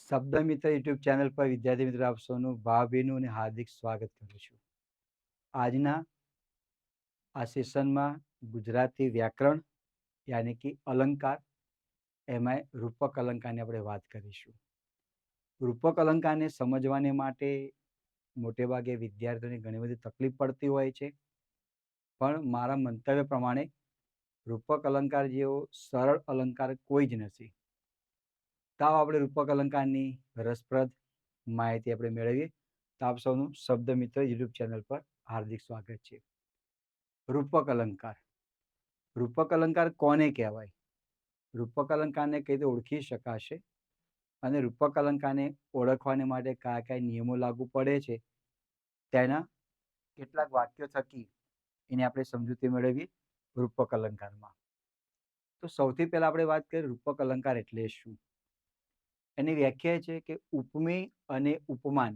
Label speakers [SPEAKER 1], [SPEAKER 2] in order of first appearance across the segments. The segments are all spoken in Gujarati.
[SPEAKER 1] શબ્દ મિત્ર યુટ્યુબ ચેનલ પર વિદ્યાર્થી મિત્રો આપ સૌનું ભાવભીનું અને હાર્દિક સ્વાગત કરું છું. આજના આ સેશનમાં ગુજરાતી વ્યાકરણ યાની કે અલંકાર એમાંય રૂપક અલંકારની આપણે વાત કરીશું. રૂપક અલંકારને સમજવાને માટે મોટે ભાગે વિદ્યાર્થીઓને ઘણી બધી તકલીફ પડતી હોય છે. પણ મારા મંતવ્ય પ્રમાણે રૂપક અલંકાર જેવો સરળ અલંકાર કોઈ જ નથી. તો આપણે રૂપક અલંકારની રસપ્રદ માહિતી આપણે મેળવીએ. તો આપ સૌનું શબ્દ મિત્ર યુટ્યુબ ચેનલ પર હાર્દિક સ્વાગત છે. રૂપક અલંકાર. રૂપક અલંકાર કોને કહેવાય? રૂપક અલંકારને કઈ રીતે ઓળખી શકાશે? અને રૂપક અલંકારને ઓળખવાને માટે કયા કયા નિયમો લાગુ પડે છે? તેના કેટલાક વાક્યો થકી એને આપણે સમજૂતી મેળવીએ રૂપક અલંકારમાં. તો સૌથી પહેલાં આપણે વાત કરીએ રૂપક અલંકાર એટલે શું? એની વ્યાખ્યા છે કે ઉપમેય અને ઉપમાન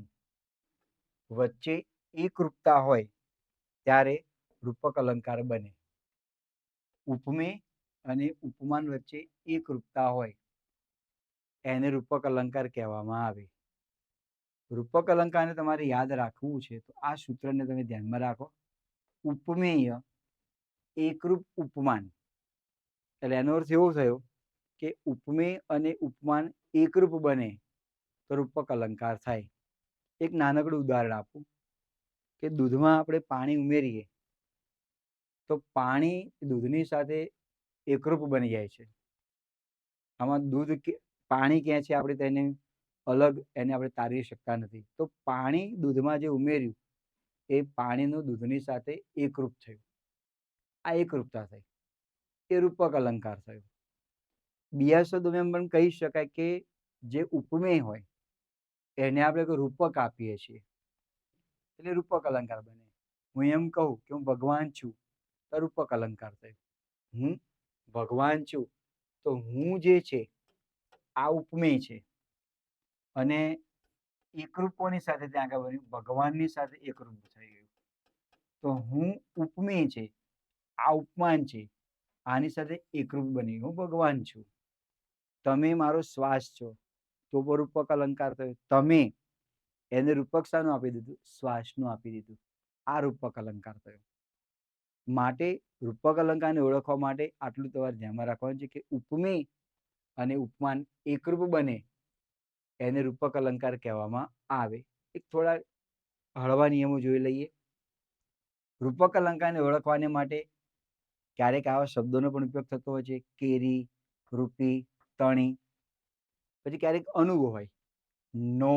[SPEAKER 1] વચ્ચે એકરૂપતા હોય ત્યારે રૂપક અલંકાર બને. ઉપમેય અને ઉપમાન વચ્ચે એકરૂપતા હોય એને રૂપક અલંકાર કહેવામાં આવે. રૂપક અલંકારને તમારે યાદ રાખવું છે તો આ સૂત્રને તમે ધ્યાનમાં રાખો. ઉપમેય એકરૂપ ઉપમાન. એટલે એનો અર્થ એવો થયો કે ઉપમેય અને ઉપમાન એકરૂપ બને તો રૂપક અલંકાર થાય. એક નાનકડું ઉદાહરણ આપું કે દૂધમાં આપણે પાણી ઉમેરીએ તો પાણી દૂધની સાથે એકરૂપ બની જાય છે. આમાં દૂધ પાણી ક્યાં છે આપણે તેને અલગ એને આપણે તારવી શકતા નથી. તો પાણી દૂધમાં જે ઉમેર્યું એ પાણીનું દૂધની સાથે એકરૂપ થયું. આ એકરૂપતા થઈ. એ રૂપક અલંકાર થયો. બીજા શબ્દોમાં પણ કહી શકાય કે જે ઉપમેય હોય, એને આપણે કોઈ રૂપક આપીએ છીએ. એટલે રૂપક અલંકાર બને. હું એમ કહું કે હું ભગવાન છું, તો રૂપક અલંકાર થયો. હું ભગવાન છું, તો હું જે છે, આ ઉપમેય છે. અને એકરૂપોની સાથે ત્યાં આગળ બન્યું ભગવાનની સાથે એકરૂપ થઈ ગયું. તો હું ઉપમેય છે, આ ઉપમાન છે, આની સાથે એકરૂપ બની હું ભગવાન છું. તમે મારો શ્વાસ છો. તો પણ રૂપક અલંકાર થયો. તમે એને રૂપક શાનું આપી દીધું, શ્વાસનું આપી દીધું. આ રૂપક અલંકાર થયો. માટે રૂપક અલંકારને ઓળખવા માટે આટલું તમારે ધ્યાનમાં રાખવાનું છે કે ઉપમે અને ઉપમાન એકરૂપ બને એને રૂપક અલંકાર કહેવામાં આવે. એક થોડા હળવા નિયમો જોઈ લઈએ. રૂપક અલંકારને ઓળખવાને માટે ક્યારેક આવા શબ્દોનો પણ ઉપયોગ થતો હોય છે. કેરી રૂપી તણી, પછી ક્યારેક અનુગો હોય. નો,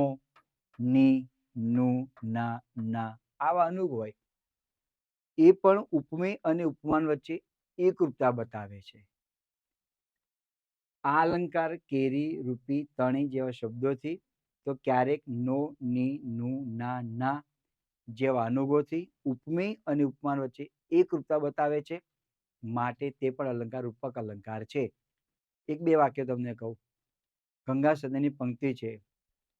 [SPEAKER 1] ની, નું, ના ના, આવા અનુગ હોય. એ પણ ઉપમેય અને ઉપમાન વચ્ચે એકરૂપતા બતાવે છે. આ અલંકાર કેરી, રૂપી, તણી જેવા શબ્દોથી તો ક્યારેક નો, ની, નું, ના ના જેવા અનુભવથી ઉપમેય અને ઉપમાન વચ્ચે એકરૂપતા બતાવે છે. માટે તે પણ અલંકાર, રૂપક અલંકાર છે. એક બે વાક્ય તમને કહું. ગંગા સદનની પંક્તિ છે.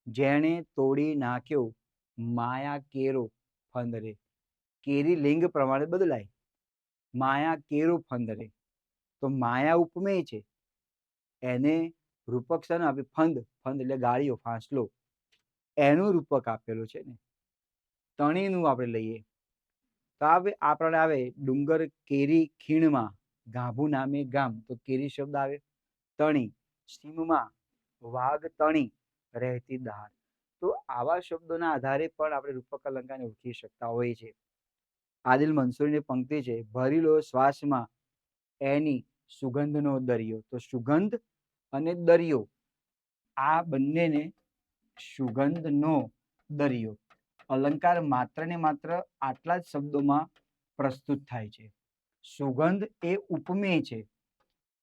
[SPEAKER 1] જેણે તોડી નાખ્યો માયા કેરો ફંદરે. કેરી લિંગ પ્રમાણે બદલાય. માયા કેરો ફંદરે. તો માયા ઉપમેય છે. એને રૂપક શાનું આપે ફંદ. ફંદ એટલે ગાળીઓ, ફાંસલો. એનું રૂપક આપેલું છે ને. તણીનું આપણે લઈએ. તો આવે, આ પ્રમાણે આવે ડુંગર કેરી ખીણમાં. ગાભુ નામે ગામ. તો કેરી શબ્દ આવે. તણી, સીમમાં વાઘ તણી રહેતી દાળ. તો આવા શબ્દોના આધારે પણ આપણે રૂપક અલંકારને ઓળખી શકતા હોઈએ છીએ. આદિલ મંસૂરીની પંક્તિ છે, ભરી લો શ્વાસમાં એની સુગંધનો દરિયો. તો સુગંધ અને દરિયો, આ બંનેને સુગંધનો દરિયો. અલંકાર માત્ર ને માત્ર આટલા જ શબ્દોમાં પ્રસ્તુત થાય છે. સુગંધ એ ઉપમેય છે.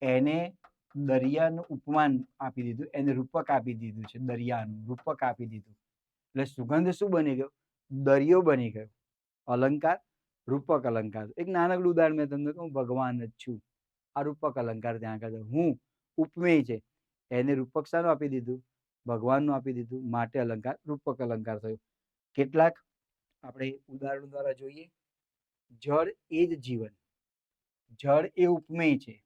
[SPEAKER 1] એને દરિયાનું ઉપમાન આપી દીધું. એને રૂપક આપી દીધું છે, દરિયાનું રૂપક આપી દીધું. એટલે સુગંધ શું બની ગયો? દરિયો બની ગયો. અલંકાર, રૂપક અલંકાર. એક નાનકડું ઉદાહરણ મેં તમને કહું, ભગવાન જ છું. આ રૂપક અલંકાર ત્યાં આગળ હું ઉપમેય છે. એને રૂપક શાનું આપી દીધું? ભગવાનનું આપી દીધું. માટે અલંકાર, રૂપક અલંકાર થયો. કેટલાક આપણે ઉદાહરણ દ્વારા જોઈએ. જળ એ જ જીવન. જળ એ ઉપમેય છે.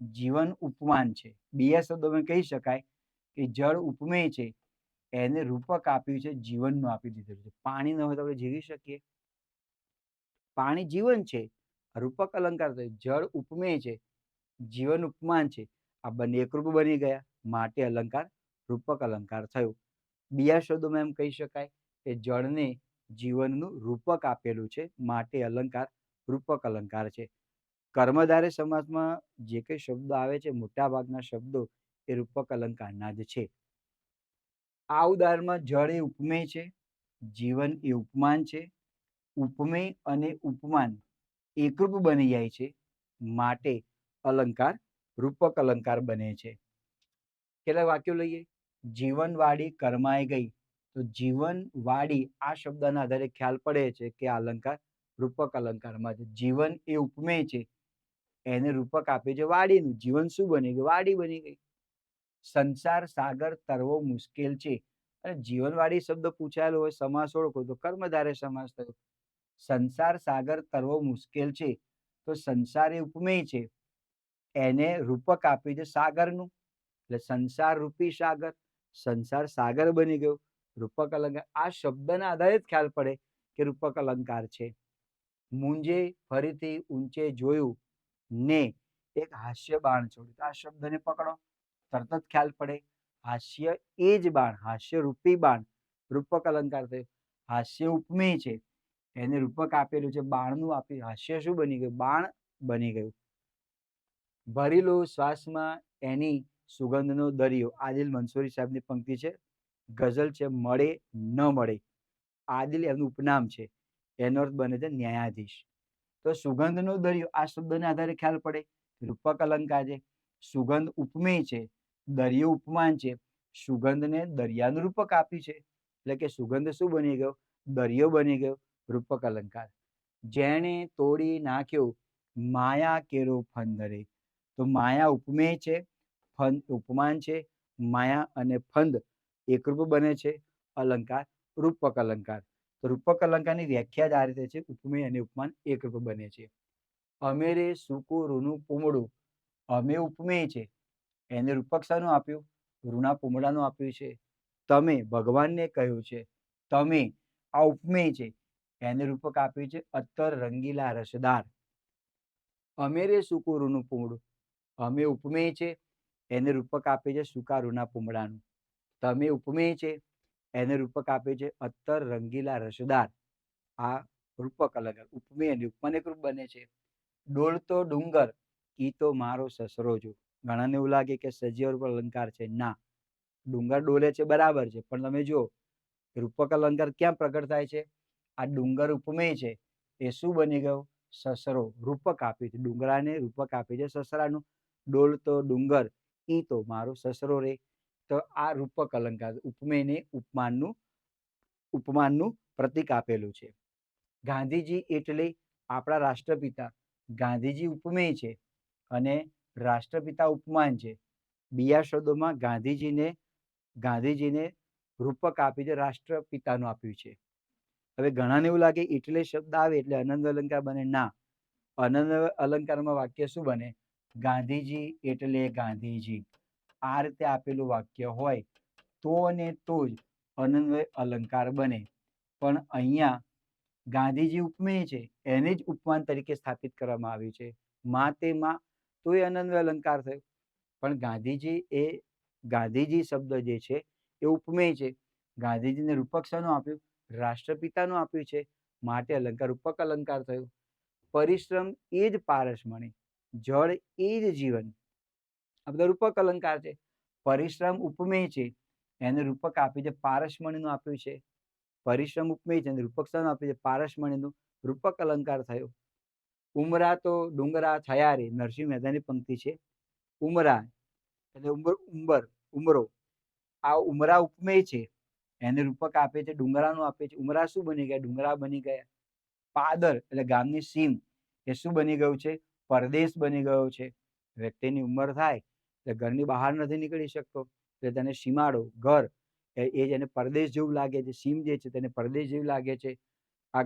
[SPEAKER 1] જીવન ઉપમાન છે. બીજા શબ્દોમાં કહી શકાય કે જળ ઉપમેય છે. એને રૂપક આપ્યું છે, જીવનનું આપી દીધેલું છે. પાણી ન હોય તો આપણે જીવી શકીએ. પાણી જીવન છે. રૂપક અલંકાર થયો જળ ઉપમેય છે. જીવન ઉપમાન છે. આ બંને એકરૂપ બની ગયા. માટે અલંકાર, રૂપક અલંકાર થયો. બીજા શબ્દોમાં એમ કહી શકાય કે જળને જીવનનું રૂપક આપેલું છે. માટે અલંકાર, રૂપક અલંકાર છે. કર્મધારે સમાસમાં જે કંઈ શબ્દો આવે છે મોટા ભાગના શબ્દો એ રૂપક અલંકારના જ છે. આ ઉદાહરણમાં જળ એ ઉપમેય છે, જીવન એ ઉપમાન છે, ઉપમેય અને ઉપમાન એકરૂપ બની જાય છે, માટે અલંકાર રૂપક અલંકાર બને છે. કેટલા વાક્યો લઈએ. જીવનવાળી કરમાઈ ગઈ. તો જીવનવાળી આ શબ્દના આધારે ખ્યાલ પડે છે કે આ અલંકાર રૂપક અલંકારમાં છે. જીવન એ ઉપમેય છે. એને રૂપક આપે છે વાડીનું. જીવન શું બની ગયું? વાડી બની ગઈ. સંસાર, સાગર, તરવો મુશ્કેલ છે. અને જીવનવાળી શબ્દ પૂછાયેલો હોય, સમાસ ઓળખો તો કર્મધારે સમાસ થયો. સંસાર, સાગર, તરવો મુશ્કેલ છે. તો સંસાર એ ઉપમેય છે. એને રૂપક આપ્યું છે સાગરનું. એટલે સંસાર રૂપી સાગર, સંસાર સાગર બની ગયો. રૂપક અલંકાર. આ શબ્દના આધારે જ ખ્યાલ પડે કે રૂપક અલંકાર છે. મુંજે ફરીથી ઊંચે જોયું. ને એક હાસ્ય બાણ છોડ્યું. આ શબ્દને પકડો. તરત જ ખ્યાલ પડે. હાસ્ય એ જ બાણ હાસ્ય રૂપી બાણ. રૂપક અલંકાર થયો. હાસ્ય ઉપમેય છે. એને રૂપક આપેલું છે. બાણનું આપ્યું હાસ્ય શું બની ગયું? બાણ બની ગયું. ભરી શ્વાસમાં એની સુગંધનો દરિયો. આદિલ મંસૂરી સાહેબની પંક્તિ છે. ગઝલ છે, મળે ન મળે. આદિલ એમનું ઉપનામ છે. એનો અર્થ બને છે ન્યાયાધીશ. તો સુગંધનો દરિયો, આ શબ્દને આધારે ખ્યાલ પડે. રૂપક અલંકાર છે. સુગંધ ઉપમેય છે. દરિયો ઉપમાન છે. સુગંધને દરિયાનું રૂપક આપ્યું છે. એટલે કે સુગંધ શું બની ગયો? દરિયો બની ગયો. રૂપક અલંકાર. જેણે તોડી નાખ્યો માયા કેરો ફંદરે. તો માયા ઉપમેય છે, ફંદ ઉપમાન છે, માયા અને ફંદ એકરૂપ બને છે. અલંકાર, રૂપક અલંકાર. તો રૂપક અલંકારની વ્યાખ્યા જ આ રીતે છે. ઉપમેય અને ઉપમાન એક રૂપ બને છે. અમેરે સુકુ રૂનું પૂમડું અમે ઉપમેય છે. એને રૂપક શાનું આપ્યું? રૂના પૂમડાનું આપ્યું છે. તમે ભગવાનને કહ્યું છે. તમે આ ઉપમેય છે. એને રૂપક આપ્યું છે અત્તર રંગીલા રસદાર. અમેરે સૂકું રૂનું પૂમડું અમે ઉપમેય છે. એને રૂપક આપે છે સુકા રૂના પૂમડાનું તમે ઉપમેય છે. એને રૂપક આપે છે અત્તર રંગીલા રસદાર. આ રૂપક અલગ ઉપમેય અને ઉપમાન એક રૂપ બને છે. ડોળતો ડુંગર, ઈ તો મારો સસરો જો ઘણાને એવું લાગે કે સજીવ રૂપ અલંકાર છે. ના, ડુંગર ડોલે છે બરાબર છે. પણ તમે જુઓ, રૂપક અલંકાર ક્યાં પ્રગટ થાય છે? આ ડુંગર ઉપમેય છે. એ શું બની ગયો? સસરો રૂપક આપ્યું છે. ડુંગરાને રૂપક આપ્યું છે સસરાનું. ડોલતો ડુંગર, ઈ તો મારો સસરો રે. તો આ રૂપક અલંકાર, ઉપમેયને ઉપમાનનું ઉપમાનનું પ્રતીક આપેલું છે. ગાંધીજી એટલે આપણા રાષ્ટ્રપિતા. ગાંધીજી ઉપમેય છે અને રાષ્ટ્રપિતા ઉપમાન છે. બીજા શબ્દોમાં ગાંધીજીને ગાંધીજીને રૂપક આપી છે રાષ્ટ્રપિતાનું આપ્યું છે. હવે ઘણાને એવું લાગે એટલે શબ્દ આવે એટલે અનંત અલંકાર બને? ના. અનંત અલંકારમાં વાક્ય શું બને? ગાંધીજી એટલે ગાંધીજી. આ રીતે આપેલું વાક્ય હોય તો અને તો જ અનન્વય અલંકાર બને. પણ અહીંયા ગાંધીજી ઉપમેય છે, એને જ ઉપમાન તરીકે સ્થાપિત કરવામાં આવ્યું છે. મા તે મા તો એ અનન્વય અલંકાર થયો. પણ ગાંધીજી એ, ગાંધીજી શબ્દ જે છે એ ઉપમેય છે. ગાંધીજીને રૂપક શાનું આપ્યું, રાષ્ટ્રપિતાનું આપ્યું છે. માટે અલંકાર, રૂપક અલંકાર થયો. પરિશ્રમ એ જ પારસમણી જળ એ જ જીવન. આ બધા રૂપક અલંકાર છે. પરિશ્રમ ઉપમેય છે. એને રૂપક આપ્યું છે પારસમણીનું આપ્યું છે. પરિશ્રમ ઉપમેય છે. રૂપક સ્થાન આપ્યું છે? પારસમણીનું. રૂપક અલંકાર થયો. ઉમરા તો ડુંગરા થયા રે. નરસિંહ મહેતાની પંક્તિ છે. ઉમરા એટલે ઉંબર ઉંબર, ઉમરો. આ ઉમરા ઉપમેય છે. એને રૂપક આપે છે. ડુંગરાનું આપે છે. ઉમરા શું બની ગયા? ડુંગરા બની ગયા. પાદર એટલે ગામની સીમ. એ શું બની ગયું છે? પરદેશ બની ગયો છે. વ્યક્તિની ઉંમર થાય. એટલે ઘરની બહાર નથી નીકળી શકતો. એટલે તેને સીમાડો, ઘર. એ જેને પરદેશ જેવું લાગે છે. સીમ જે છે તેને પરદેશ જેવું લાગે છે. આ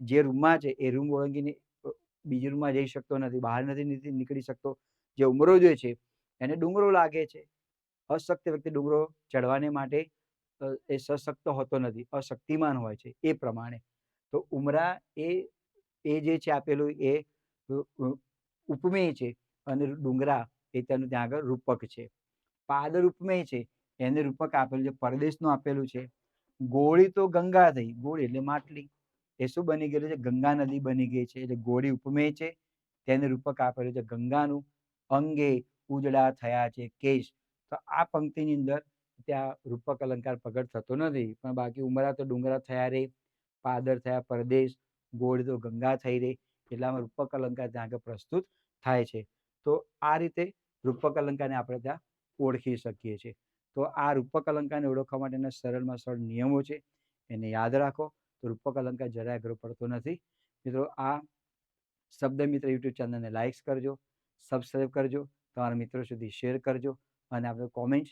[SPEAKER 1] જે રૂમમાં છે એ રૂમ ઓળંગીને બીજી રૂમમાં જઈ શકતો નથી. બહાર નથી નીકળી શકતો. જે ઉમરો જે છે એને ડુંગરો લાગે છે. અશક્ત વ્યક્તિ ડુંગરો ચડવાને માટે એ સશક્ત હોતો નથી. અશક્તિમાન હોય છે એ પ્રમાણે. તો ઉમરા એ એ જે છે આપેલું એ ઉપમેય છે અને ડુંગરા એ તેનું ત્યાં આગળ રૂપક છે. પાદર ઉપમેય છે, એને રૂપક આપેલું છે, પરદેશનું આપેલું છે. ગોળી તો ગંગા થઈ, ગોળી એટલે માટલી. એ શું બની ગયેલું છે? ગંગા નદી બની ગઈ છે, એટલે ગોળી ઉપમેય છે. તેને રૂપક આપેલું છે ગંગાનું. અંગે ઉજળા થયા છે કેશ. તો આ પંક્તિની અંદર ત્યાં રૂપક અલંકાર પ્રગટ થતો નથી, પણ બાકી ઉમરા તો ડુંગરા થયા રે, પાદર થયા પરદેશ, ગોળ તો ગંગા થઈ રે, એટલામાં રૂપક અલંકાર ત્યાં આગળ પ્રસ્તુત થાય છે. તો આ રીતે રૂપક અલંકારને આપણે ત્યાં ઓળખી શકીએ છીએ. તો આ રૂપક અલંકારને ઓળખવા માટેના સરળમાં સરળ નિયમો છે. એને યાદ રાખો. તો રૂપક અલંકાર જરાય અઘરો પડતો નથી. મિત્રો, આ શબ્દ મિત્ર યુટ્યુબ ચેનલને લાઇક્સ કરજો સબસ્ક્રાઈબ કરજો, તમારા મિત્રો સુધી શેર કરજો અને આપણે કોમેન્ટ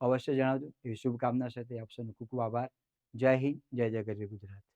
[SPEAKER 1] અવશ્ય જણાવજો. એવી શુભકામના સાથે આપ સૌનો ખૂબ ખૂબ આભાર. જય હિન્દ, જય જય ગરવી ગુજરાત.